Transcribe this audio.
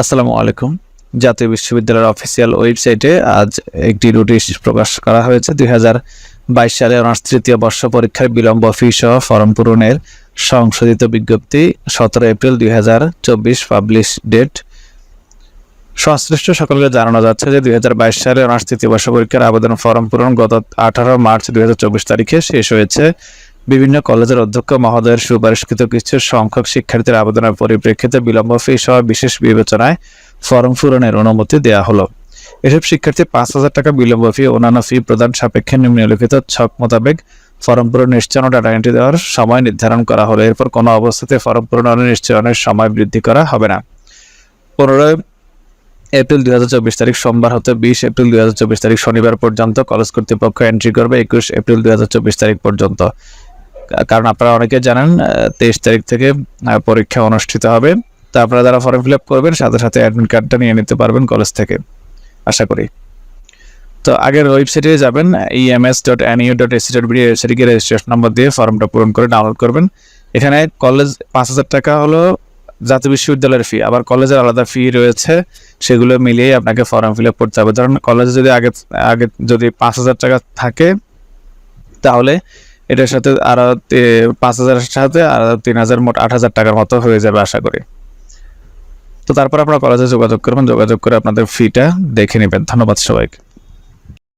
আসসালামু আলাইকুম। জাতীয় বিশ্ববিদ্যালয়ের অফিসিয়াল ওয়েবসাইটে আজ একটি নোটিশ প্রকাশ করা হয়েছে। দুই হাজার বাইশ সালে অনার্স তৃতীয় বর্ষ পরীক্ষার বিলম্ব ফি সহ ফর্ম পূরণের সংশোধিত বিজ্ঞপ্তি সতেরো এপ্রিল দুই হাজার চব্বিশ পাবলিশ ডেট সংশ্লিষ্ট সকলকে জানানো যাচ্ছে যে দুই হাজার বাইশ সালে অনার্স তৃতীয় বর্ষ পরীক্ষার আবেদন ফর্ম পূরণ গত আঠারো মার্চ দুই হাজার চব্বিশ তারিখে শেষ হয়েছে। বিভিন্ন কলেজের অধ্যক্ষ মহোদয়ের সুপারিশকৃত কিছু সংখ্যক শিক্ষার্থীর আবেদনের পরিপ্রেক্ষিতে বিলম্ব ফি সহ বিশেষ বিবেচনায় ফর্ম পূরণের অনুমতি দেওয়া হলো। এসব শিক্ষার্থী পাঁচ হাজার টাকা বিলম্ব ফি অন্যান্য ফি প্রদান সাপেক্ষে নিম্নলিখিত ছক মোতাবেক ফর্ম পূরণ নিশ্চয়ন ডাটা এন্ট্রি দেওয়ার সময় নির্ধারণ করা হলো। এরপর কোনো অবস্থাতে ফর্ম পূরণ নিশ্চয়নের সময় বৃদ্ধি করা হবে না। পনেরোই এপ্রিল দুই হাজার চব্বিশ তারিখ সোমবার হতে বিশ এপ্রিল দুই হাজার চব্বিশ তারিখ শনিবার পর্যন্ত কলেজ কর্তৃপক্ষ এন্ট্রি করবে একুশ এপ্রিল দুই হাজার চব্বিশ তারিখ পর্যন্ত। কারণ আপনারা অনেকে জানেন তেইশ তারিখ থেকে পরীক্ষা অনুষ্ঠিত হবে। তো আপনারা যারা ফর্ম ফিল আপ করবেন, সাথে সাথে অ্যাডমিট কার্ডটা নিয়ে নিতে পারবেন কলেজ থেকে, আশা করি। তো আগের ওয়েবসাইটে যাবেন EMS dot NU dot AC dot BD ওয়েবসাইটে গিয়ে রেজিস্ট্রেশন নম্বর দিয়ে ফর্মটা পূরণ করে ডাউনলোড করবেন। এখানে কলেজ পাঁচ হাজার টাকা হলো জাতীয় বিশ্ববিদ্যালয়ের ফি আবার কলেজের আলাদা ফি রয়েছে, সেগুলো মিলিয়ে আপনাকে ফর্ম ফিল আপ করতে হবে। ধরুন কলেজে যদি আগে আগে যদি পাঁচ হাজার টাকা থাকে, তাহলে এটার সাথে আরও পাঁচ হাজারের সাথে আরও তিন হাজার, মোট আট হাজার টাকার মতো হয়ে যাবে আশা করি। তো তারপর আপনারা কলেজে যোগাযোগ করবেন, যোগাযোগ করে আপনাদের ফিটা দেখে নেবেন। ধন্যবাদ সবাইকে।